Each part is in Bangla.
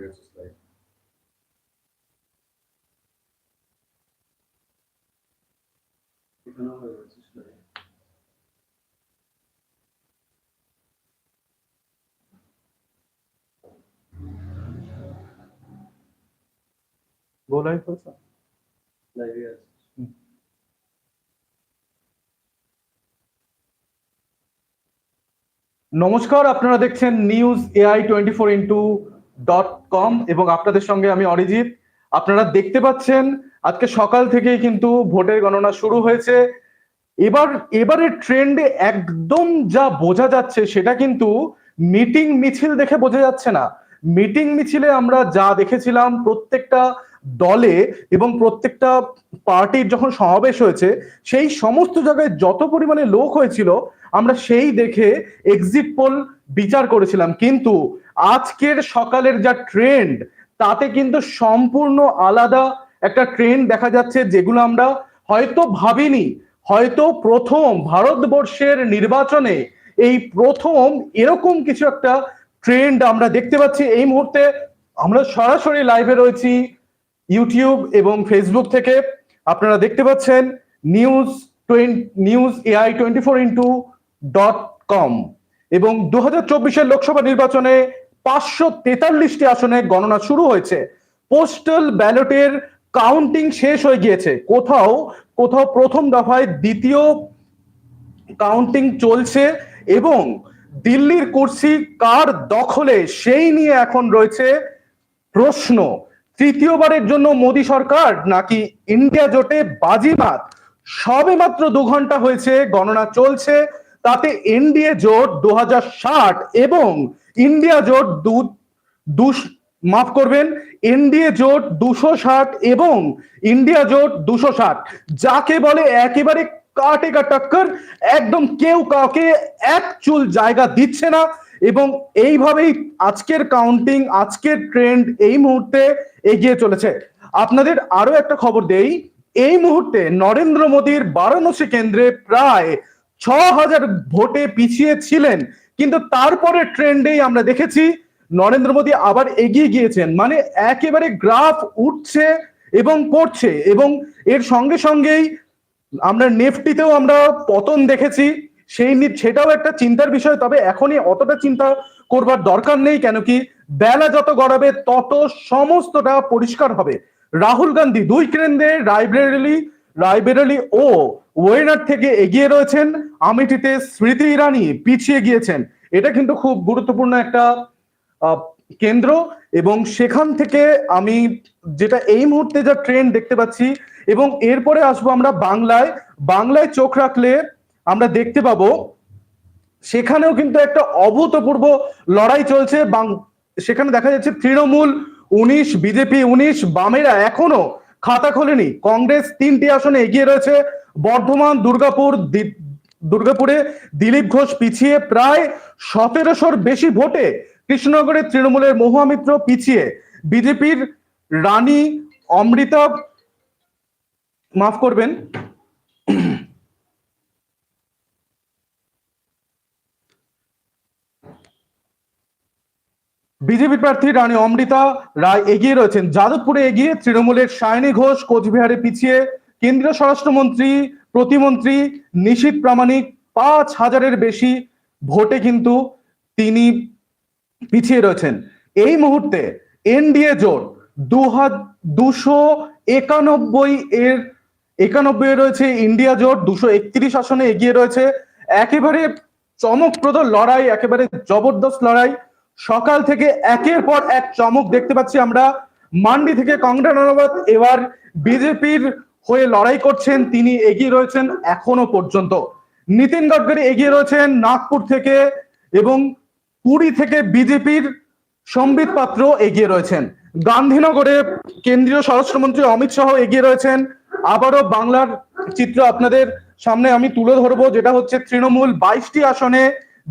হয়ে গেছে স্লাইড এখানেও হয়ে গেছে স্লাইড গো লাইভ হয়েছে লাইভে আছে নমস্কার আপনারা দেখছেন news AI twenty four into dot com এবং আপনাদের সঙ্গে আমি অরিজিৎ। আপনারা দেখতে পাচ্ছেন, আজকে সকাল থেকেই কিন্তু ভোটের গণনা শুরু হয়েছে। এবার, এবারের ট্রেন্ডে একদম যা বোঝা যাচ্ছে সেটা কিন্তু মিটিং মিছিল দেখে বোঝা যাচ্ছে না। মিটিং মিছিলে আমরা যা দেখেছিলাম, প্রত্যেকটা দলে এবং প্রত্যেকটা পার্টির যখন সমাবেশ হয়েছে, সেই সমস্ত জায়গায় যত পরিমাণে লোক হয়েছিল, আমরা সেই দেখে এক্সিট পোল বিচার করেছিলাম, কিন্তু আজকের সকালের যা ট্রেন্ড তাতে কিন্তু সম্পূর্ণ আলাদা একটা ট্রেন্ড দেখা যাচ্ছে যেগুলো আমরা হয়তো ভাবিনি। হয়তো প্রথম ভারতবর্ষের নির্বাচনে এই প্রথম এরকম কিছু একটা ট্রেন্ড আমরা দেখতে পাচ্ছি। এই মুহূর্তে আমরা সরাসরি লাইভে রয়েছি ইউটিউব এবং ফেসবুক থেকে। আপনারা দেখতে পাচ্ছেন news news AI twenty four into dot com এবং দু হাজার চব্বিশের লোকসভা নির্বাচনে পাঁচশো তেতাল্লিশটি আসনে গণনা শুরু হয়েছে। পোস্টাল ব্যালটের কাউন্টিং শেষ হয়ে গিয়েছে। কোথাও কোথাও প্রথম দফায় দ্বিতীয় কাউন্টিং চলছে এবং দিল্লির কুর্সি কার দখলে সেই নিয়ে এখন রয়েছে প্রশ্ন। তৃতীয়বারের জন্য মোদী সরকার নাকি ইন্ডিয়া জোটে বাজিমাত? সবে মাত্র দু ঘণ্টা হয়েছে, গণনা চলছে। তাতে এনডিএ জোট দু হাজার ষাট এবং ইন্ডিয়া জোট দু দুশ মাফ করবেন এনডিএ জোট দুশো ষাট এবং ইন্ডিয়া জোট দুশো ষাট। যাকে বলে একেবারে কাটে কা একদম কেউ কাউকে এক চুল জায়গা দিচ্ছে না এবং এইভাবেই আজকের কাউন্টিং আজকের ট্রেন্ড এই মুহূর্তে এগিয়ে চলেছে। আপনাদের আরও একটা খবর দেই, এই মুহূর্তে নরেন্দ্র মোদীর বারাণসী কেন্দ্রে প্রায় ছ হাজার ভোটে পিছিয়ে ছিলেন, কিন্তু তারপরে ট্রেন্ডেই আমরা দেখেছি নরেন্দ্র মোদী আবার এগিয়ে গিয়েছেন। মানে একেবারে গ্রাফ উঠছে এবং পড়ছে এবং এর সঙ্গে সঙ্গেই আমরা নেফটিতেও আমরা পতন দেখেছি। সেই সেটাও একটা চিন্তার বিষয়, তবে এখনই অতটা চিন্তা করবার দরকার নেই, কেন কি বেলা যত গড়াবে, তত সমস্তটা পরিষ্কার হবে। রাহুল গান্ধী দুই কেন্দ্রে রায়বেরেলি রায়বেরেলি ও ওয়েনার থেকে এগিয়ে রয়েছেন। আমিটিতে স্মৃতি ইরানি পিছিয়ে গিয়েছেন। এটা কিন্তু খুব গুরুত্বপূর্ণ একটা কেন্দ্র এবং সেখান থেকে আমি যেটা এই মুহূর্তে যা ট্রেন্ড দেখতে পাচ্ছি এবং এরপরে আসব আমরা বাংলায়। বাংলায় চোখ রাখলে আমরা দেখতে পাবো সেখানেও কিন্তু একটা অভূতপূর্ব লড়াই চলছে। সেখানে দেখা যাচ্ছে তৃণমূল উনিশ, বিজেপি উনিশ, বামেরা এখনও খাতা খোলেনি। কংগ্রেস তিনটি আসনে এগিয়ে রয়েছে। বর্ধমান, দুর্গাপুর দুর্গাপুরে দিলীপ ঘোষ পিছিয়ে প্রায় সতেরোশোর বেশি ভোটে কৃষ্ণনগরের তৃণমূলের মহুয়ামিত্র পিছিয়ে। বিজেপির রানী অমৃতা, মাফ করবেন বিজেপি প্রার্থী রানী অমৃতা রায় এগিয়ে রয়েছেন। যাদবপুরে এগিয়ে তৃণমূলের সায়নী ঘোষ, কোচবিহারে পিছিয়ে কেন্দ্রীয় স্বরাষ্ট্রমন্ত্রী, প্রতিমন্ত্রী নিশীত প্রামাণিক পাঁচ হাজারের বেশি ভোটে কিন্তু তিনি পিছিয়ে রয়েছেন। এই মুহূর্তে এনডিএ জোট দু দুশো একানব্বই এর একানব্বই রয়েছে ইন্ডিয়া জোট, দুশো একত্রিশ আসনে এগিয়ে রয়েছে। একেবারে চমকপ্রদ লড়াই, একেবারে জবরদস্ত লড়াই। সকাল থেকে একের পর এক চমক দেখতে পাচ্ছি আমরা। মান্ডি থেকে কংগ্রেস রানাবত এবার বিজেপির হয়ে লড়াই করছেন, তিনি এগিয়ে রয়েছেন এখনও পর্যন্ত। নিতিন গডকরি এগিয়ে রয়েছেন নাগপুর থেকে এবং পুরী থেকে বিজেপির সম্বিত পাত্র এগিয়ে রয়েছেন। গান্ধীনগরে কেন্দ্রীয় স্বরাষ্ট্রমন্ত্রী অমিত শাহ এগিয়ে রয়েছেন। আবারও বাংলার চিত্র আপনাদের সামনে আমি তুলে ধরবো, যেটা হচ্ছে তৃণমূল বাইশটি আসনে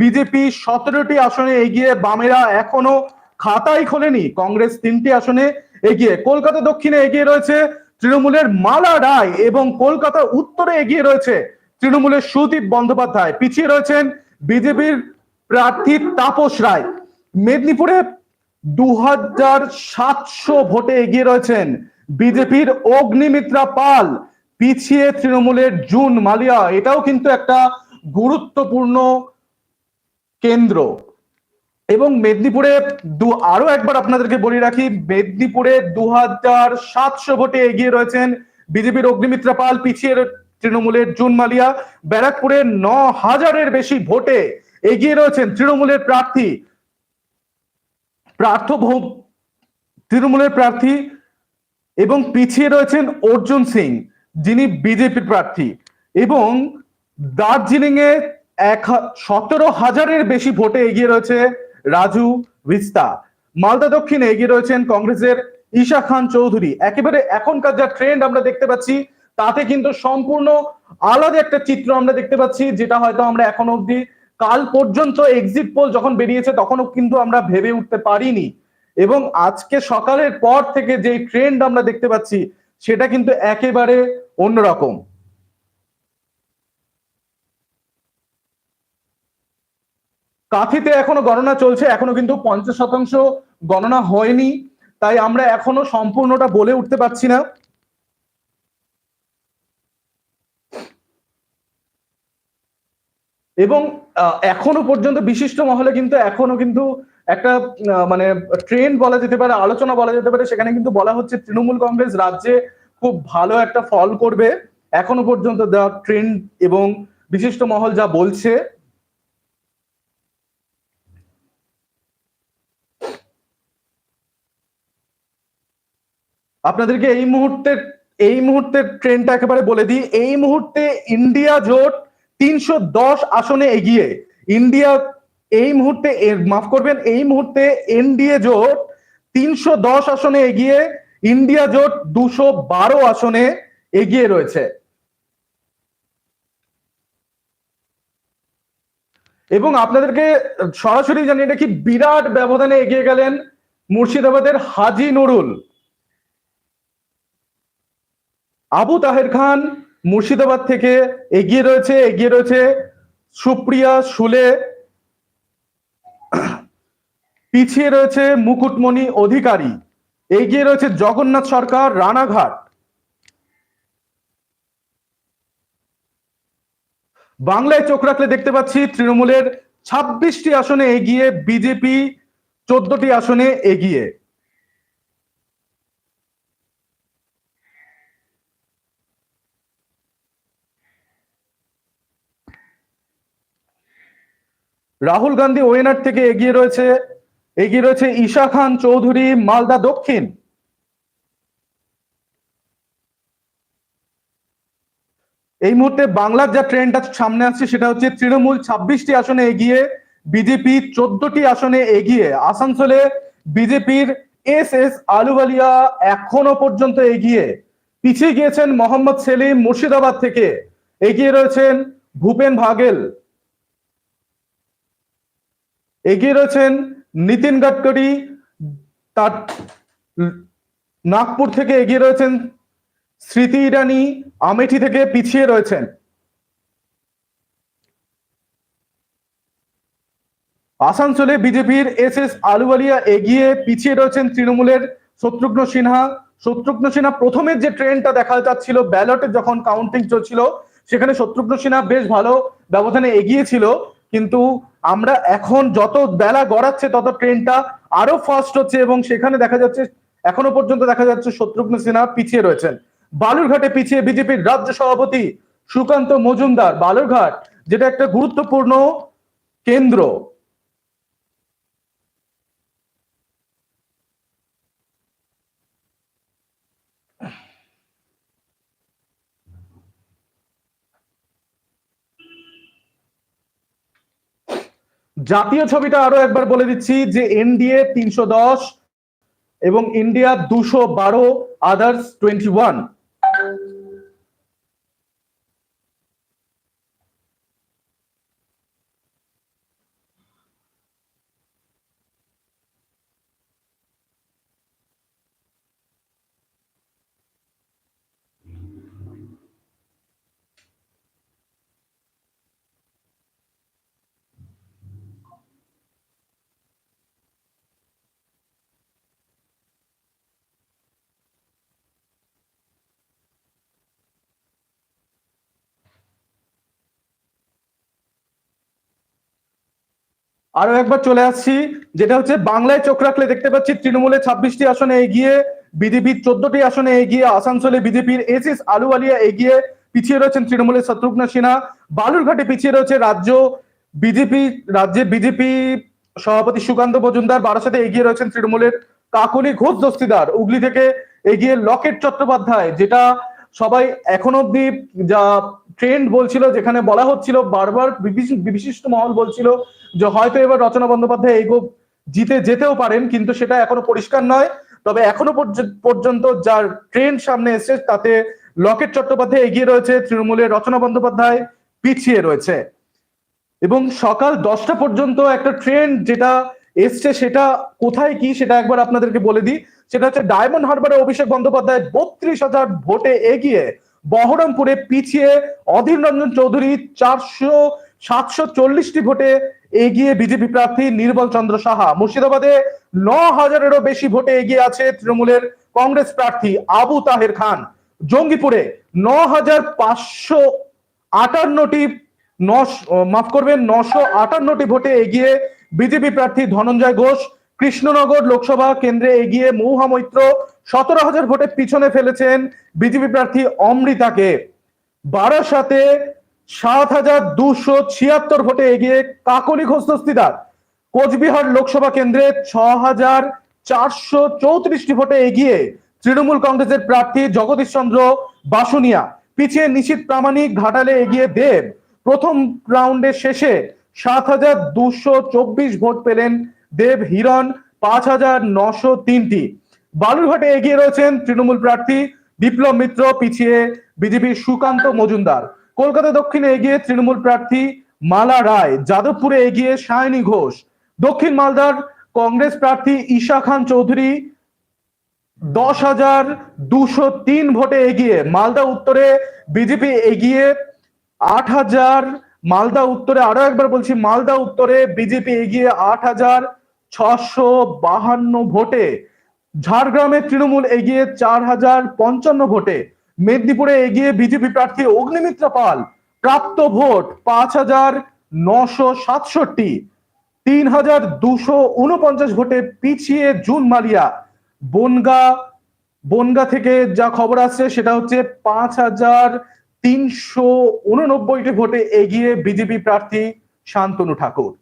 বিজেপি সতেরোটি আসনে এগিয়ে বামেরা এখনও খাতাই খোলেনি। কংগ্রেস তিনটি আসনে এগিয়ে। কলকাতা দক্ষিণে এগিয়ে রয়েছে তৃণমূলের মালা রায় এবং কলকাতা উত্তরে এগিয়ে রয়েছে তৃণমূলের সুদীপ বন্দ্যোপাধ্যায়। পিছিয়ে রয়েছেন বিজেপির প্রার্থী তাপস রায়। মেদিনীপুরে দু হাজার সাতশো ভোটে এগিয়ে রয়েছেন বিজেপির অগ্নিমিত্রা পাল। পিছিয়ে তৃণমূলের জুন মালিয়া। এটাও কিন্তু একটা গুরুত্বপূর্ণ কেন্দ্র। এবং মেদিনীপুরে দু, আরও একবার আপনাদেরকে বলে রাখি, মেদিনীপুরে দু হাজার সাতশো ভোটে এগিয়ে রয়েছেন বিজেপির অগ্নিমিত্রা পাল, পিছিয়ে তৃণমূলের জুন মালিয়া। ব্যারাকপুরে ন হাজারের বেশি ভোটে এগিয়ে রয়েছেন তৃণমূলের প্রার্থী। প্রার্থ তৃণমূলের প্রার্থী এবং পিছিয়ে রয়েছেন অর্জুন সিং, যিনি বিজেপির প্রার্থী। এবং দার্জিলিং এ এক সতেরো হাজারের বেশি ভোটে এগিয়ে রয়েছে রাজু ভিস্তা। মালদা দক্ষিণে এগিয়ে রয়েছেন কংগ্রেসের ঈশা খান চৌধুরী। একেবারে এখনকার যা ট্রেন্ড আমরা দেখতে পাচ্ছি, তাতে কিন্তু সম্পূর্ণ আলাদা একটা চিত্র আমরা দেখতে পাচ্ছি, যেটা হয়তো আমরা এখন অবধি কাল পর্যন্ত এক্সিট পোল যখন বেরিয়েছে, তখনও কিন্তু আমরা ভেবে উঠতে পারিনি। এবং আজকে সকালের পর থেকে যে ট্রেন্ড আমরা দেখতে পাচ্ছি, সেটা কিন্তু একেবারে অন্যরকম। কাঁথিতে এখনও গণনা চলছে, এখনও কিন্তু পঞ্চাশ শতাংশ গণনা হয়নি, তাই আমরা এখনও সম্পূর্ণটা বলে উঠতে পারছি না। এবং এখনও পর্যন্ত বিশিষ্ট মহলে কিন্তু এখনও কিন্তু একটা মানে ট্রেন্ড বলা যেতে পারে, আলোচনা বলা যেতে পারে, সেখানে কিন্তু বলা হচ্ছে তৃণমূল কংগ্রেস রাজ্যে খুব ভালো একটা ফল করবে। এখনও পর্যন্ত দেওয়া ট্রেন্ড এবং বিশিষ্ট মহল যা বলছে আপনাদেরকে এই মুহূর্তে, এই মুহূর্তের ট্রেনটা একেবারে বলে দিই, এই মুহূর্তে ইন্ডিয়া জোট তিনশো দশ আসনে এগিয়ে। ইন্ডিয়া এই মুহূর্তে মাফ করবেন, এই মুহূর্তে এনডিএ জোট তিনশো দশ আসনে এগিয়ে, ইন্ডিয়া জোট দুশো বারো আসনে এগিয়ে রয়েছে। এবং আপনাদেরকে সরাসরি জানিয়ে রাখি, বিরাট ব্যবধানে এগিয়ে গেলেন মুর্শিদাবাদের হাজি নুরুল। আবু তাহের খান মুর্শিদাবাদ থেকে এগিয়ে রয়েছে এগিয়ে রয়েছে সুপ্রিয়া সুলে। পিছিয়ে রয়েছে মুকুটমণি অধিকারী। এগিয়ে রয়েছে জগন্নাথ সরকার, রানাঘাট। বাংলায় চোখ রাখলে দেখতে পাচ্ছি তৃণমূলের ছাব্বিশটি আসনে এগিয়ে, বিজেপি চোদ্দটি আসনে এগিয়ে। রাহুল গান্ধী ওয়েনার থেকে এগিয়ে রয়েছে এগিয়ে রয়েছে ঈশা খান চৌধুরী, মালদা দক্ষিণ। এই মুহূর্তে বাংলার যা ট্রেন্ডটা সামনে আসছে সেটা হচ্ছে তৃণমূল ছাব্বিশটি আসনে এগিয়ে, বিজেপি চোদ্দটি আসনে এগিয়ে। আসানসোলে বিজেপির এস এস আলুবালিয়া এখনও পর্যন্ত এগিয়ে। পিছিয়ে গিয়েছেন মোহাম্মদ সেলিম মুর্শিদাবাদ থেকে। এগিয়ে রয়েছেন ভূপেন ভাগেল। এগিয়ে রয়েছেন নিতিন গাডকারি। তার নাগপুর থেকে এগিয়ে রয়েছেন স্মৃতি ইরানি। আমেঠি থেকে পিছিয়ে রয়েছেন। আসানসোলে বিজেপির এস এস আলুওয়ালিয়া এগিয়ে পিছিয়ে রয়েছেন তৃণমূলের শত্রুঘ্ন সিনহা। শত্রুঘ্ন সিনহা প্রথমের যে ট্রেনটা দেখা যাচ্ছিল, ব্যালটে যখন কাউন্টিং চলছিল, সেখানে শত্রুঘ্ন সিনহা বেশ ভালো ব্যবধানে এগিয়েছিল কিন্তু আমরা এখন যত বেলা গড়াচ্ছে, তত ট্রেনটা আরও ফাস্ট হচ্ছে এবং সেখানে দেখা যাচ্ছে, এখনও পর্যন্ত দেখা যাচ্ছে শত্রুঘ্ন সিনহা পিছিয়ে রয়েছেন। বালুরঘাটে পিছিয়ে বিজেপির রাজ্য সভাপতি সুকান্ত মজুমদার, বালুরঘাট, যেটা একটা গুরুত্বপূর্ণ কেন্দ্র। জাতীয় ছবিটা আরও একবার বলে দিচ্ছি যে এনডিএ তিনশো দশ এবং ইন্ডিয়া দুশো বারো আদার্স টোয়েন্টি ওয়ান আরও একবার চলে আসছি, যেটা হচ্ছে বাংলায় চোখ রাখলে দেখতে পাচ্ছি তৃণমূলের ছাব্বিশটি আসনে এগিয়ে, বিজেপির চোদ্দটি আসনে এগিয়ে, আসানসোলে বিজেপির এস এস আলুওয়ালিয়া এগিয়ে পিছিয়ে রয়েছেন তৃণমূলের শত্রুঘ্ন সিনহা। বালুরঘাটে পিছিয়ে রয়েছে রাজ্য বিজেপি, রাজ্যে বিজেপি সভাপতি সুকান্ত মজুমদার, বারাসাতে এগিয়ে রয়েছেন তৃণমূলের কাকলি ঘোষ দস্তিদার। হুগলি থেকে এগিয়ে লকেট চট্টোপাধ্যায়, যেটা সবাই এখন অব্দি যা ট্রেন্ড বলছিল, যেখানে বলা হচ্ছিল, বারবার বিশিষ্ট মহল বলছিল যে হয়তো এবার রচনা বন্দ্যোপাধ্যায় এগো জিতে যেতেও পারেন, কিন্তু সেটা এখনও পরিষ্কার নয়। তবে এখনও পর্য- পর্যন্ত যার ট্রেন্ড সামনে এসেছে, তাতে লকেট চট্টোপাধ্যায় এগিয়ে রয়েছে, তৃণমূলের রচনা বন্দ্যোপাধ্যায় পিছিয়ে রয়েছে। এবং সকাল দশটা পর্যন্ত একটা ট্রেন্ড যেটা এসছে, সেটা কোথায় কি, সেটা একবার আপনাদেরকে বলে দিই। সেটা হচ্ছে ডায়মন্ড হারবারে অভিষেক বন্দ্যোপাধ্যায় বত্রিশ হাজার ভোটে এগিয়ে বহরমপুরে পিছিয়ে অধীর রঞ্জন চৌধুরী চারশো সাতশো চল্লিশটি ভোটে এগিয়ে বিজেপি প্রার্থী নির্মল চন্দ্র সাহা। মুর্শিদাবাদে ন হাজারেরও বেশি ভোটে এগিয়ে আছে তৃণমূলের কংগ্রেস প্রার্থী আবু তাহের খান। জঙ্গিপুরে ন হাজার পাঁচশো আটান্নটি মাফ করবেন, নশো আটান্নটি ভোটে এগিয়ে বিজেপি প্রার্থী ধনঞ্জয় ঘোষ। কৃষ্ণনগর লোকসভা কেন্দ্রে এগিয়ে মৌহা মৈত্র সতেরো হাজার ভোটে পিছনে ফেলেছেন বিজেপি প্রার্থী অমৃতাকে। বারাসাতে সাত হাজার দুশো ছিয়াত্তর ভোটে এগিয়ে কাকলি ঘোষ কোচবিহার লোকসভা কেন্দ্রে ছ হাজার চারশো চৌত্রিশটি ভোটে এগিয়ে তৃণমূল কংগ্রেসের প্রার্থী জগদীশ চন্দ্র বাসুনিয়া। পিছিয়ে নিশীত প্রামাণিক ঘাটালে এগিয়ে দেব। প্রথম রাউন্ডের শেষে সাত হাজার দুশো চব্বিশ ভোট পেলেন দেব হিরণ, পাঁচ হাজার নশো তিনটি। বালুরঘাটে এগিয়ে রয়েছেন তৃণমূল প্রার্থী বিপ্লব মিত্র, পিছিয়ে বিজেপির সুকান্ত মজুমদার। কলকাতা দক্ষিণে এগিয়ে তৃণমূল প্রার্থী মালা রায়। যাদবপুরে এগিয়ে সায়নী ঘোষ। দক্ষিণ মালদার কংগ্রেস প্রার্থী ঈশা খান চৌধুরী দশ হাজার দুশো তিন ভোটে এগিয়ে মালদা উত্তরে বিজেপি এগিয়ে আট হাজার, মালদা উত্তরে আরও একবার বলছি, মালদা উত্তরে বিজেপি এগিয়ে আট হাজার ছশো বাহান্ন ভোটে ঝাড়গ্রামে তৃণমূল এগিয়ে চার হাজার পঞ্চান্ন ভোটে, মেদিনীপুরে এগিয়ে বিজেপি প্রার্থী অগ্নিমিত্রা পাল, প্রাপ্ত ভোট পাঁচ হাজার নশো সাতষট্টি, তিন হাজার দুশো উনপঞ্চাশ ভোটে পিছিয়ে জুন মালিয়া। বনগা বনগা থেকে যা খবর আসছে সেটা হচ্ছে পাঁচ হাজার তিনশো উননব্বইটি ভোটে এগিয়ে বিজেপি প্রার্থী শান্তনু ঠাকুর।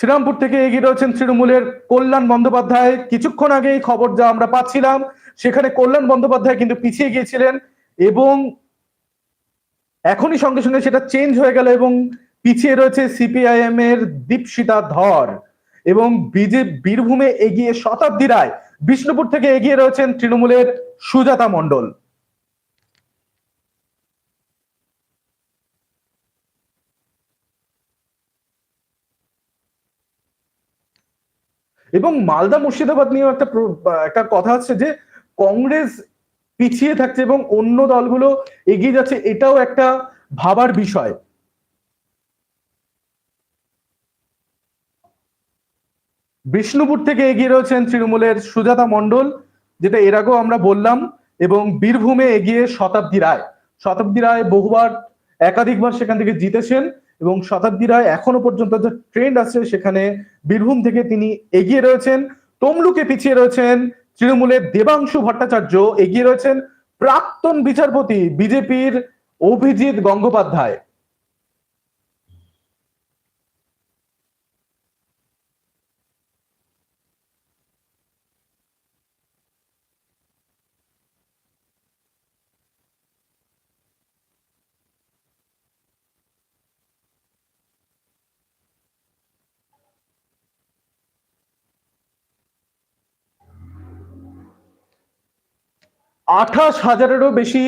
শ্রীরামপুর থেকে এগিয়ে রয়েছেন তৃণমূলের কল্যাণ বন্দ্যোপাধ্যায়। কিছুক্ষণ আগে এই খবর যা আমরা পাচ্ছিলাম, সেখানে কল্যাণ বন্দ্যোপাধ্যায় কিন্তু পিছিয়ে গিয়েছিলেন এবং এখনই সঙ্গে সঙ্গে সেটা চেঞ্জ হয়ে গেল এবং পিছিয়ে রয়েছে সিপিআইএম এর দীপশিতা ধর এবং বিজে, বীরভূমে এগিয়ে শতাব্দী রায়, বিষ্ণুপুর থেকে এগিয়ে রয়েছেন তৃণমূলের সুজাতা মণ্ডল। এবং মালদা মুর্শিদাবাদ নিয়েও একটা একটা কথা আছে যে কংগ্রেস পিছিয়ে থাকছে এবং অন্য দলগুলো এগিয়ে যাচ্ছে, এটাও একটা ভাবার বিষয়। বিষ্ণুপুর থেকে এগিয়ে রয়েছেন তৃণমূলের সুজাতা মণ্ডল, যেটা এর আগেও আমরা বললাম, এবং বীরভূমে এগিয়ে শতাব্দী রায়। শতাব্দী রায় বহুবার, একাধিকবার সেখান থেকে জিতেছেন। এবং শতাব্দী রায় এখনও পর্যন্ত যে ট্রেন্ড আছে সেখানে বীরভূম থেকে তিনি এগিয়ে রয়েছেন। তমলুকে পিছিয়ে রয়েছেন তৃণমূলের দেবাংশু ভট্টাচার্য। এগিয়ে রয়েছেন প্রাক্তন বিচারপতি বিজেপির অভিজিৎ গঙ্গোপাধ্যায়। আঠাশ হাজারেরও বেশি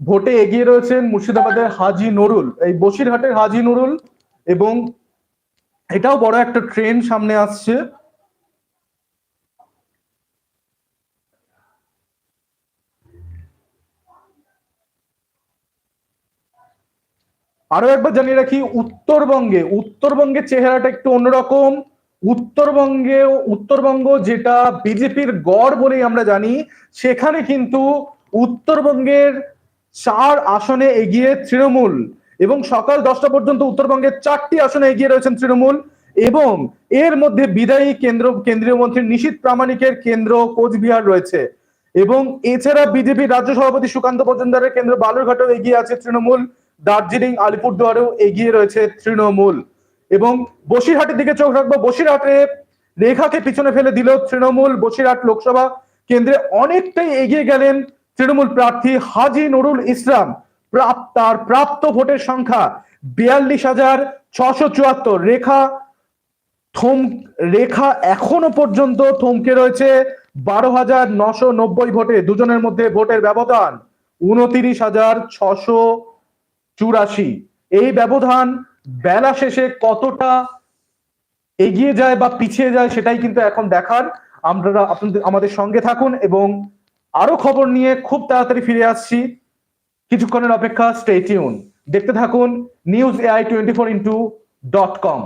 ভোটে এগিয়ে রয়েছেন মুর্শিদাবাদের হাজি নুরুল, এই বসিরহাটের হাজি নুরুল, এবং এটাও বড় একটা ট্রেন সামনে আসছে। আরও একবার জানিয়ে রাখি, উত্তরবঙ্গে, উত্তরবঙ্গের চেহারাটা একটু অন্যরকম। উত্তরবঙ্গে উত্তরবঙ্গ যেটা বিজেপির গড় বলেই আমরা জানি, সেখানে কিন্তু উত্তরবঙ্গের চার আসনে এগিয়ে তৃণমূল এবং সকাল দশটা পর্যন্ত উত্তরবঙ্গের চারটি আসনে এগিয়ে রয়েছেন তৃণমূল এবং এর মধ্যে বিদায়ী কেন্দ্র, কেন্দ্রীয় মন্ত্রী নিশীত প্রামাণিকের কেন্দ্র কোচবিহার রয়েছে এবং এছাড়া বিজেপির রাজ্য সভাপতি সুকান্ত মজুমদারের কেন্দ্র বালুরঘাটেও এগিয়ে আছে তৃণমূল, দার্জিলিং, আলিপুরদুয়ারেও এগিয়ে রয়েছে তৃণমূল। এবং বসিরহাটের দিকে চোখ রাখব, বসিরহাটে রেখাকে পিছনে ফেলে দিল তৃণমূল, বসিরহাট লোকসভা কেন্দ্রে অনেকটাই এগিয়ে গেলেন তৃণমূল প্রার্থী হাজি নুরুল ইসলাম। তার প্রাপ্ত ভোটের সংখ্যা বিয়াল্লিশ হাজার ছশো চুয়াত্তর। রেখা থম, রেখা এখনও পর্যন্ত থমকে রয়েছে বারো হাজার নশো নব্বই ভোটে, দুজনের মধ্যে ভোটের ব্যবধান উনতিরিশ হাজার ছশো চুরাশি। এই ব্যবধান বেলা শেষে কতটা এগিয়ে যায় বা পিছিয়ে যায় সেটাই কিন্তু এখন দেখার। আমরা আপনাদের, আমাদের সঙ্গে থাকুন এবং আরও খবর নিয়ে খুব তাড়াতাড়ি ফিরে আসছি। কিছুক্ষণের অপেক্ষা স্টে টিউন দেখতে থাকুন news AI twenty four into dot com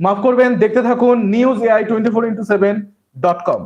মাফ করবেন, দেখতে থাকুন news AI twenty four into seven dot com